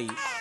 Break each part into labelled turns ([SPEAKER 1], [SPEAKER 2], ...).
[SPEAKER 1] ఉంటాయి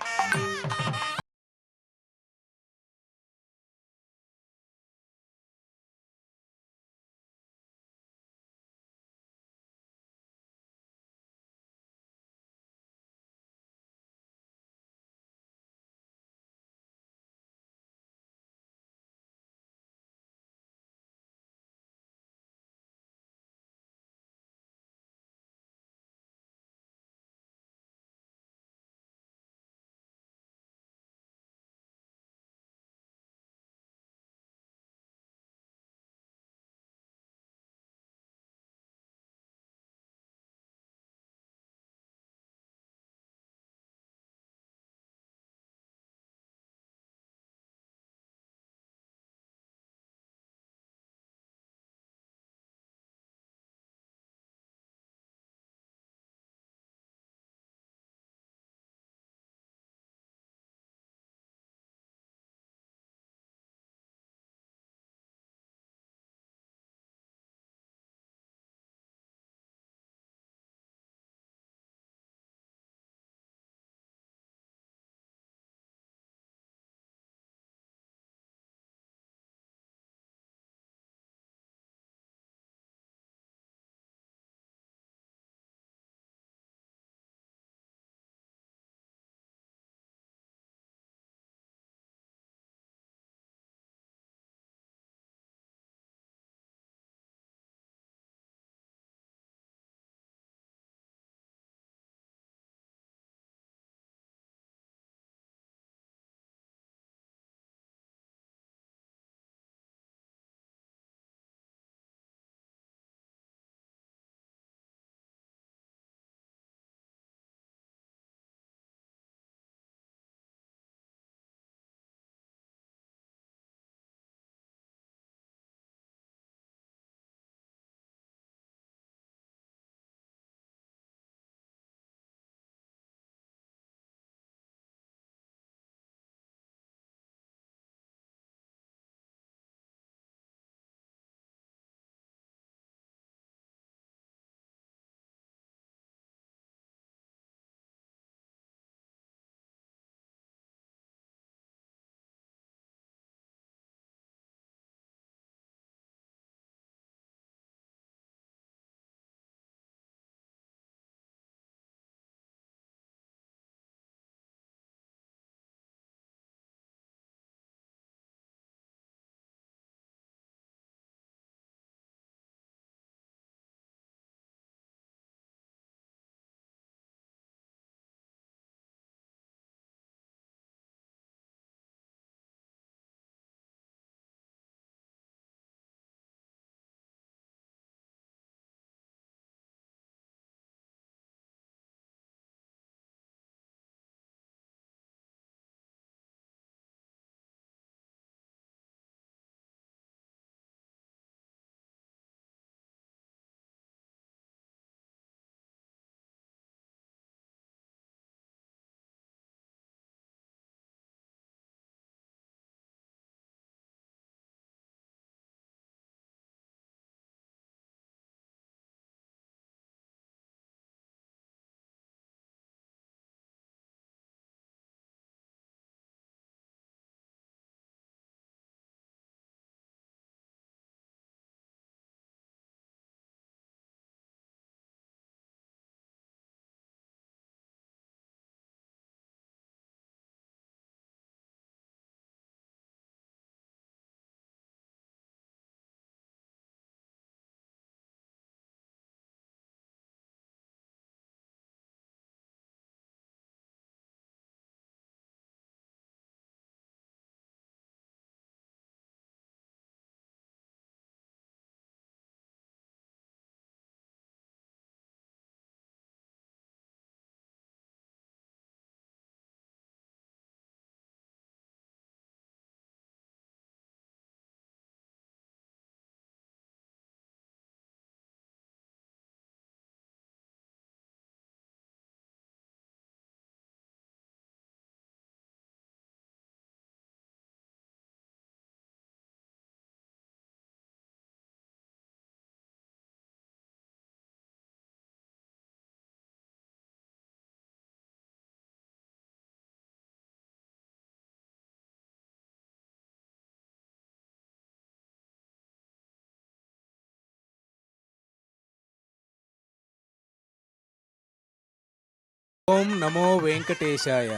[SPEAKER 1] ఓం నమో వెంకటేశాయ.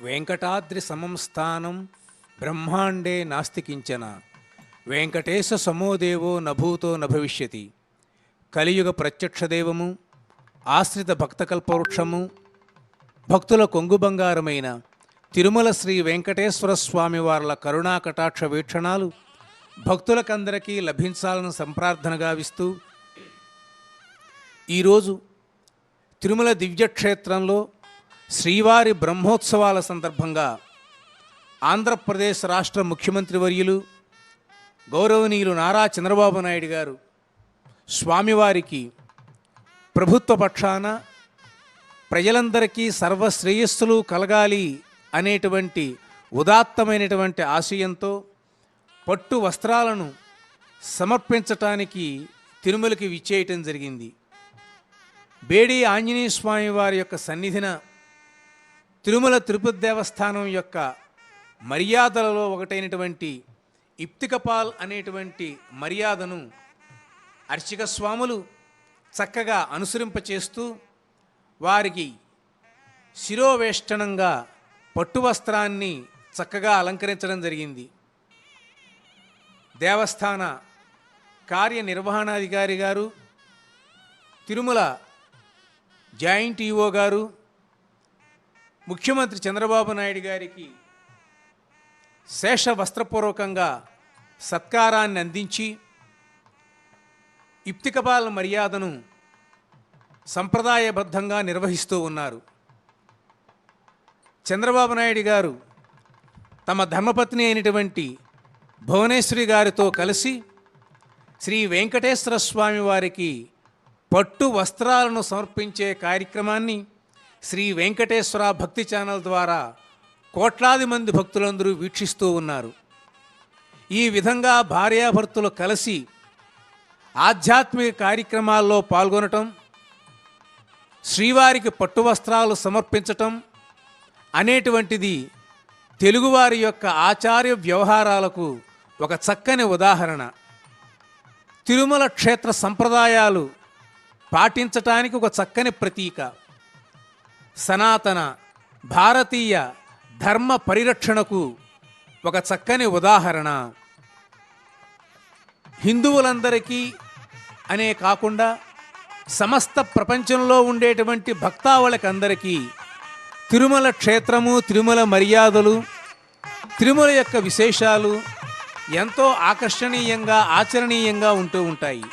[SPEAKER 1] వెంకటాద్రి సమం స్థానం బ్రహ్మాండే నాస్తి కించన వెంకటేశ సమోదేవో నభూతో నభవిష్యతి కలియుగ ప్రత్యక్షదేవము ఆశ్రిత భక్తకల్పవృక్షము భక్తుల కొంగు బంగారమైన తిరుమల శ్రీ వెంకటేశ్వర స్వామి వార్ల కరుణా కటాక్ష వీక్షణాలు భక్తులకందరికీ లభించాలని సంప్రార్థన గావిస్తూ ఈరోజు తిరుమల దివ్యక్షేత్రంలో శ్రీవారి బ్రహ్మోత్సవాల సందర్భంగా ఆంధ్రప్రదేశ్ రాష్ట్ర ముఖ్యమంత్రి వర్యులు గౌరవనీయులు నారా చంద్రబాబు నాయుడు గారు స్వామివారికి ప్రభుత్వ పక్షాన ప్రజలందరికీ సర్వశ్రేయస్సులు కలగాలి అనేటువంటి ఉదాత్తమైనటువంటి ఆశయంతో పట్టు వస్త్రాలను సమర్పించటానికి తిరుమలకి విచ్చేయటం జరిగింది. బేడి ఆంజనేయ స్వామి వారి యొక్క సన్నిధిన తిరుమల తిరుపతి దేవస్థానం యొక్క మర్యాదలలో ఒకటైనటువంటి ఇప్తికపాల్ అనేటువంటి మర్యాదను అర్చక స్వాములు చక్కగా అనుసరింపచేస్తూ వారికి శిరోవేష్టనంగా పట్టు వస్త్రాన్ని చక్కగా అలంకరించడం జరిగింది. దేవస్థాన కార్యనిర్వహణాధికారి గారు తిరుమల జాయింట్ ఈఓ గారు ముఖ్యమంత్రి చంద్రబాబు నాయుడు గారికి శేష వస్త్రపూర్వకంగా సత్కారాన్ని అందించి ఇప్తికపాల మర్యాదను సంప్రదాయబద్ధంగా నిర్వహిస్తూ ఉన్నారు. చంద్రబాబు నాయుడు గారు తమ ధర్మపత్ని అయినటువంటి భువనేశ్వరి గారితో కలిసి శ్రీ వెంకటేశ్వర స్వామి వారికి పట్టు వస్త్రాలను సమర్పించే కార్యక్రమాన్ని శ్రీ వెంకటేశ్వర భక్తి ఛానల్ ద్వారా కోట్లాది మంది భక్తులందరూ వీక్షిస్తూ ఉన్నారు. ఈ విధంగా భార్యాభర్తలు కలిసి ఆధ్యాత్మిక కార్యక్రమాల్లో పాల్గొనటం శ్రీవారికి పట్టు వస్త్రాలు సమర్పించటం అనేటువంటిది తెలుగువారి యొక్క ఆచార్య వ్యవహారాలకు ఒక చక్కని ఉదాహరణ. తిరుమల క్షేత్ర సంప్రదాయాలు పాటించటానికి ఒక చక్కని ప్రతీక. సనాతన భారతీయ ధర్మ పరిరక్షణకు ఒక చక్కని ఉదాహరణ. హిందువులందరికీ అనే కాకుండా సమస్త ప్రపంచంలో ఉండేటువంటి భక్తావళకందరికీ తిరుమల క్షేత్రము తిరుమల మర్యాదలు తిరుమల యొక్క విశేషాలు ఎంతో ఆకర్షణీయంగా ఆచరణీయంగా ఉంటూ ఉంటాయి.